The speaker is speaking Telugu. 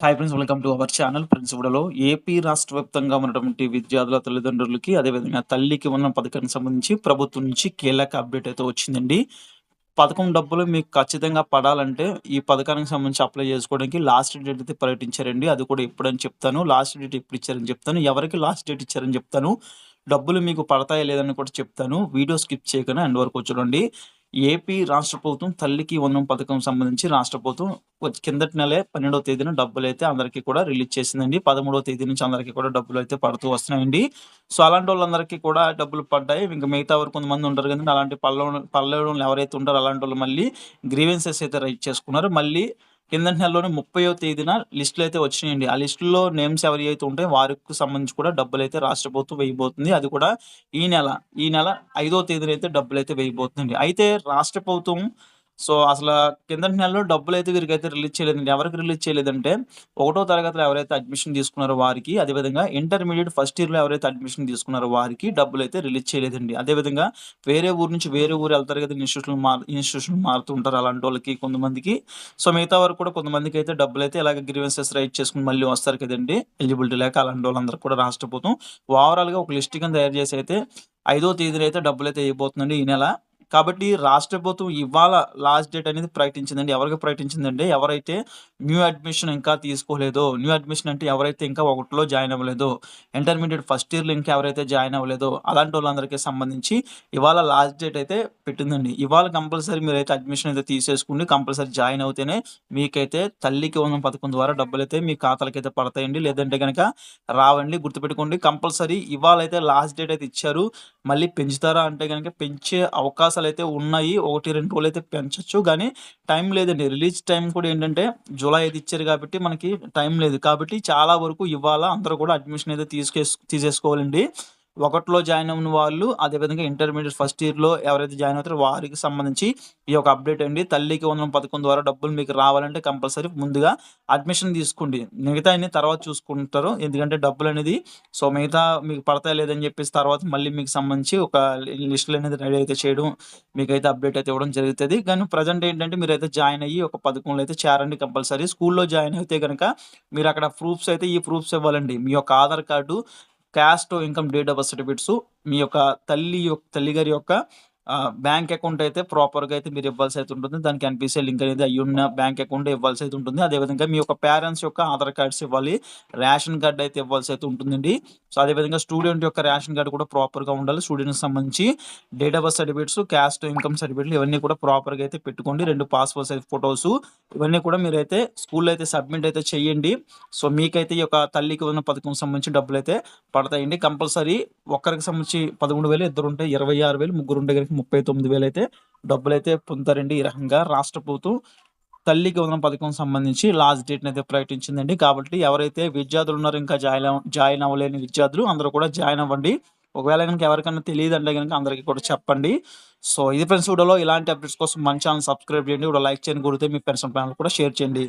Hi friends welcome to our channel friends ఇప్పుడులో AP రాష్ట్ర వ్యాప్తంగా ఉన్నటువంటి విద్యార్థుల తల్లిదండ్రులకి అదేవిధంగా తల్లికి ఉన్న పథకానికి సంబంధించి ప్రభుత్వం నుంచి కీలక అప్డేట్ అయితే వచ్చిందండి. పథకం డబ్బులు మీకు ఖచ్చితంగా పడాలంటే ఈ పథకానికి సంబంధించి అప్లై చేసుకోవడానికి లాస్ట్ డేట్ అయితే ప్రకటించారండి. అది కూడా ఎప్పుడని చెప్తాను. లాస్ట్ డేట్ ఎప్పుడు ఇచ్చారని చెప్తాను. ఎవరికి లాస్ట్ డేట్ ఇచ్చారని చెప్తాను. డబ్బులు మీకు పడతాయా లేదని కూడా చెప్తాను. వీడియో స్కిప్ చేయకుండా ఎండ్ వరకు చూడండి. ఏపీ రాష్ట్ర ప్రభుత్వం తల్లికి వందం పథకం సంబంధించి రాష్ట్ర ప్రభుత్వం కిందటి నెలే పన్నెండవ తేదీన డబ్బులు అయితే అందరికీ కూడా రిలీజ్ చేసిందండి. పదమూడవ తేదీ నుంచి అందరికీ కూడా డబ్బులు అయితే పడుతూ వస్తున్నాయండి. సో అలాంటి వాళ్ళందరికీ కూడా డబ్బులు పడ్డాయి. ఇంకా మిగతా వారు కొంతమంది ఉంటారు కదండి. అలాంటి పల్లె పల్లెలు ఎవరైతే ఉంటారో అలాంటి వాళ్ళు మళ్ళీ గ్రీవెన్సెస్ అయితే రైట్ చేసుకున్నారు. మళ్ళీ కిందటి నెలలోనే ముప్పయో తేదీన లిస్టులు అయితే వచ్చినాయండి. ఆ లిస్టులో నేమ్స్ ఎవరి అయితే ఉంటాయో వారికి సంబంధించి కూడా డబ్బులు అయితే రాష్ట్ర ప్రభుత్వం వేయబోతుంది. అది కూడా ఈ నెల ఈ నెల ఐదో తేదీన అయితే డబ్బులు అయితే వేయబోతుందండి. అయితే రాష్ట్ర ప్రభుత్వం సో అసలు కిందటి నెలలో డబ్బులు అయితే వీరికి అయితే రిలీజ్ చేయలేదండి. ఎవరికి రిలీజ్ చేయలేదంటే ఒకటో తరగతిలో ఎవరైతే అడ్మిషన్ తీసుకున్నారో వారికి అదేవిధంగా ఇంటర్మీడియట్ ఫస్ట్ ఇయర్లో ఎవరైతే అడ్మిషన్ తీసుకున్నారో వారికి డబ్బులు అయితే రిలీజ్ చేయలేదండి. అదేవిధంగా వేరే ఊరు నుంచి వేరే ఊరు వెళ్తారు కదా ఇన్స్టిట్యూషన్ మార్ ఇన్స్టిట్యూషన్ మారుతూ ఉంటారు అలాంటి వాళ్ళకి కొంతమందికి. సో మిగతా వరకు కూడా కొంతమందికి అయితే డబ్బులు అయితే ఇలాగ గ్రీవెన్సెస్ రైట్ చేసుకుని మళ్ళీ వస్తారు కదండి. ఎలిజిబిలిటీ లేక అలాంటి వాళ్ళందరూ కూడా రాష్ట్ర ప్రభుత్వం. ఓవరాల్గా ఒక లిస్ట్ కింద తయారు చేసి అయితే ఐదో తేదీన అయితే డబ్బులు అయితే అయిపోతుందండి ఈ నెల. కాబట్టి రాష్ట్ర ప్రభుత్వం ఇవాళ లాస్ట్ డేట్ అనేది ప్రకటించిందండి. ఎవరికి ప్రకటించిందంటే ఎవరైతే న్యూ అడ్మిషన్ ఇంకా తీసుకోలేదో న్యూ అడ్మిషన్ అంటే ఎవరైతే ఇంకా ఒకటిలో జాయిన్ అవ్వలేదో ఇంటర్మీడియట్ ఫస్ట్ ఇయర్లో ఇంకా ఎవరైతే జాయిన్ అవ్వలేదో అలాంటి వాళ్ళందరికీ సంబంధించి ఇవాళ లాస్ట్ డేట్ అయితే పెట్టిందండి. ఇవాళ కంపల్సరీ మీరైతే అడ్మిషన్ అయితే తీసేసుకుని కంపల్సరీ జాయిన్ అవుతేనే మీకైతే తల్లికి ఉన్న పథకం ద్వారా డబ్బులు అయితే మీ ఖాతాలకి అయితే పడతాయండి. లేదంటే కనుక రావండి గుర్తుపెట్టుకోండి కంపల్సరీ ఇవాళ అయితే లాస్ట్ డేట్ అయితే ఇచ్చారు. మళ్ళీ పెంచుతారా అంటే కనుక పెంచే అవకాశం అవకాశాలు అయితే ఉన్నాయి. ఒకటి రెండు రోజులు అయితే పెంచొచ్చు. కానీ టైం లేదండి. రిలీజ్ టైం కూడా ఏంటంటే జూలై ఐదు ఇచ్చారు కాబట్టి మనకి టైం లేదు. కాబట్టి చాలా వరకు ఇవాళ అందరూ కూడా అడ్మిషన్ అయితే తీసుకే తీసేసుకోవాలండి. ఒకటిలో జాయిన్ అయిన వాళ్ళు అదేవిధంగా ఇంటర్మీడియట్ ఫస్ట్ ఇయర్లో ఎవరైతే జాయిన్ అవుతారో వారికి సంబంధించి ఈ యొక్క అప్డేట్ అండి. తల్లికి వందనం పథకం ద్వారా డబ్బులు మీకు రావాలంటే కంపల్సరీ ముందుగా అడ్మిషన్ తీసుకోండి. మిగతా అన్ని తర్వాత చూసుకుంటారు. ఎందుకంటే డబ్బులు అనేది సో మిగతా మీకు పడతాయి లేదని చెప్పేసి తర్వాత మళ్ళీ మీకు సంబంధించి ఒక లిస్టులు అనేది రెడీ అయితే చేయడం మీకైతే అప్డేట్ అయితే ఇవ్వడం జరుగుతుంది. కానీ ప్రజెంట్ ఏంటంటే మీరు అయితే జాయిన్ అయ్యి ఒక పథకంలో అయితే చేరండి కంపల్సరీ. స్కూల్లో జాయిన్ అయితే కనుక మీరు అక్కడ ప్రూఫ్స్ అయితే ఈ ప్రూఫ్స్ ఇవ్వాలండి. మీ యొక్క Aadhaar card caste income date of certificates certificates మీ యొక్క తల్లి యొక్క తల్లి గారి యొక్క బ్యాంక్ అకౌంట్ అయితే ప్రాపర్గా అయితే మీరు ఇవ్వాల్సి అయితే ఉంటుంది. దానికి ఎన్పిసిఐ లింక్ అనేది అయ్యి ఉన్న బ్యాంక్ అకౌంట్ ఇవ్వాల్సి అయితే ఉంటుంది. అదేవిధంగా మీ యొక్క పేరెంట్స్ యొక్క ఆధార్ కార్డ్స్ ఇవ్వాలి. రేషన్ కార్డ్ అయితే ఇవ్వాల్సి అయితే ఉంటుందండి. సో అదేవిధంగా స్టూడెంట్ యొక్క రేషన్ కార్డు కూడా ప్రాపర్గా ఉండాలి. స్టూడెంట్కి సంబంధించి date of birth certificates caste income సర్టిఫికేట్లు ఇవన్నీ కూడా ప్రాపర్గా అయితే పెట్టుకోండి. రెండు పాస్పోర్ట్ సైజ్ ఫొటోస్ ఇవన్నీ కూడా మీరైతే స్కూల్లో అయితే సబ్మిట్ అయితే చేయండి. సో మీకైతే ఈ యొక్క తల్లికి ఉన్న పథకం సంబంధించి డబ్బులు అయితే పడతాయండి. కంపల్సరీ ఒక్కరికి సంబంధించి పదకొండు వేలు ఇద్దరు ఉంటే ఇరవై ఆరు వేలు ముగ్గురు ఉంటే కనుక ముప్పై తొమ్మిది వేలు అయితే డబ్బులు అయితే పొందుతారండి ఈ రకంగా రాష్ట్ర ప్రభుత్వం. తల్లికి వందన పథకం సంబంధించి లాస్ట్ డేట్ని అయితే ప్రకటించిందండి. కాబట్టి ఎవరైతే విద్యార్థులు ఉన్నారో ఇంకా జాయిన్ జాయిన్ అవ్వలేని విద్యార్థులు అందరూ కూడా జాయిన్ అవ్వండి. ఒకవేళ కనుక ఎవరికైనా తెలియదు అంటే కనుక అందరికీ కూడా చెప్పండి. సో ఇది ఫ్రెండ్స్ వీడియోలో ఇలాంటి అప్డేట్స్ కోసం మన ఛానల్ సబ్స్క్రైబ్ చేయండి. కూడా లైక్ చేయండి గురితే మీ ఫ్రెండ్స్ ఫ్యామిలీ కూడా షేర్ చేయండి.